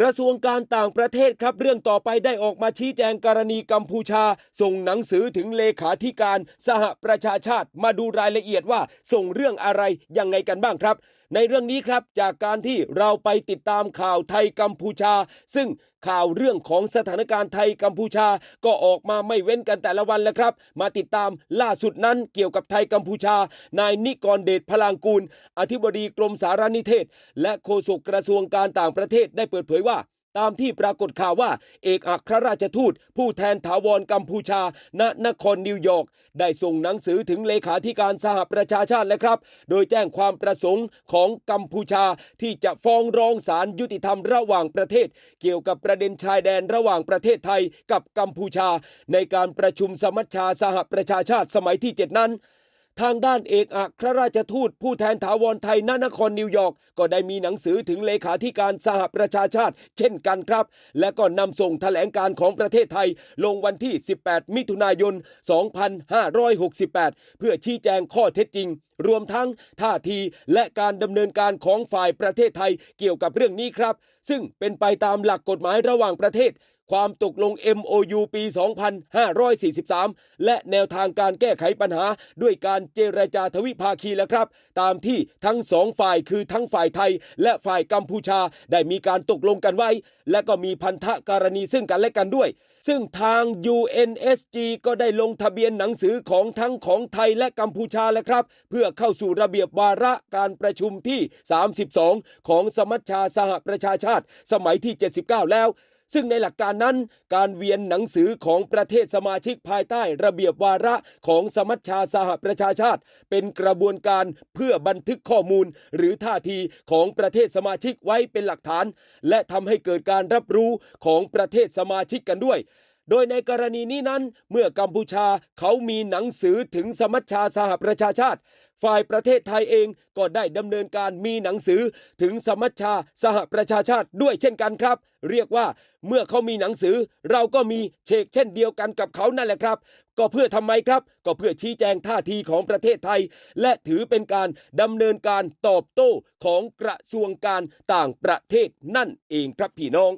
กระทรวงการต่างประเทศครับเรื่องต่อไปได้ออกมาชี้แจงกรณีกัมพูชา ส่งหนังสือถึงเลขาธิการสหประชาชาติมาดูรายละเอียดว่าส่งเรื่องอะไรยังไงกันบ้างครับ ในเรื่องนี้ครับจากการที่เราไปติดตามข่าวไทยกัมพูชา ซึ่งข่าวเรื่องของสถานการณ์ไทยกัมพูชาก็ออกมาไม่เว้นกันแต่ละวันแล้วครับ มาติดตามล่าสุดนั้นเกี่ยวกับไทยกัมพูชา นายนิกรเดชพลางกูล อธิบดีกรมสารนิเทศ และโฆษกกระทรวงการต่างประเทศได้เปิดเผยว่า ตามที่ปรากฏข่าวว่า เอกอัครราชทูต ผู้แทนถาวรกัมพูชา ณนครนิวยอร์กได้ส่งหนังสือถึงเลขาธิการสหประชาชาติแล้วครับ โดยแจ้งความประสงค์ของกัมพูชาที่จะฟ้องร้องศาลยุติธรรมระหว่างประเทศ เกี่ยวกับประเด็นชายแดนระหว่างประเทศไทยกับกัมพูชา ในการประชุมสมัชชาสหประชาชาติสมัยที่ 7 นั้น ทางด้านเอกอัครราชทูตผู้แทนถาวรไทยณนครนิวยอร์กก็ได้มีหนังสือถึงเลขาธิการสหประชาชาติ เช่นกันครับ และก็นำส่งแถลงการของประเทศไทย ลงวันที่ 18 มิถุนายน 2568 เพื่อชี้แจงข้อเท็จจริง รวมทั้งท่าทีและการดำเนินการของฝ่ายประเทศไทยเกี่ยวกับเรื่องนี้ครับ ซึ่งเป็นไปตามหลักกฎหมายระหว่างประเทศ ความตกลง MOU ปี 2543 และแนวทางการแก้ไขปัญหาด้วยการเจรจาทวิภาคีแล้วครับ ตามที่ทั้งสองฝ่ายคือทั้งฝ่ายไทย และฝ่ายกัมพูชาได้มีการตกลงกันไว้ และก็มีพันธะการณีซึ่งกันและกันด้วย ซึ่งทาง UNSG ก็ได้ลงทะเบียนหนังสือของทั้งของไทยและกัมพูชาแล้วครับ เพื่อเข้าสู่ระเบียบวาระการประชุมที่ 32 ของสมัชชาสหประชาชาติ สมัยที่ 79 แล้ว ซึ่งในหลักการนั้นการเวียนหนังสือของประเทศสมาชิกภายใต้ระเบียบวาระของสมัชชาสหประชาชาติ เป็นกระบวนการเพื่อบันทึกข้อมูล หรือท่าทีของประเทศสมาชิกไว้เป็นหลักฐาน และทำให้เกิดการรับรู้ของประเทศสมาชิกกันด้วยโดยในกรณีนี้นั้น เมื่อกัมพูชาเขามีหนังสือถึงสมัชชาสหประชาชาติ ฝ่ายประเทศไทยเองก็ได้ดำเนินการมีหนังสือถึงสมัชชาสหประชาชาติด้วยเช่นกันครับ เรียกว่า เมื่อเขามีหนังสือ เราก็มีเชกเช่นเดียวกันกับเขานั่นแหละครับ ก็เพื่อทำไมครับ ก็เพื่อชี้แจงท่าทีของประเทศไทย และถือเป็นการดำเนินการตอบโต้ของกระทรวงการต่างประเทศนั่นเองครับพี่น้อง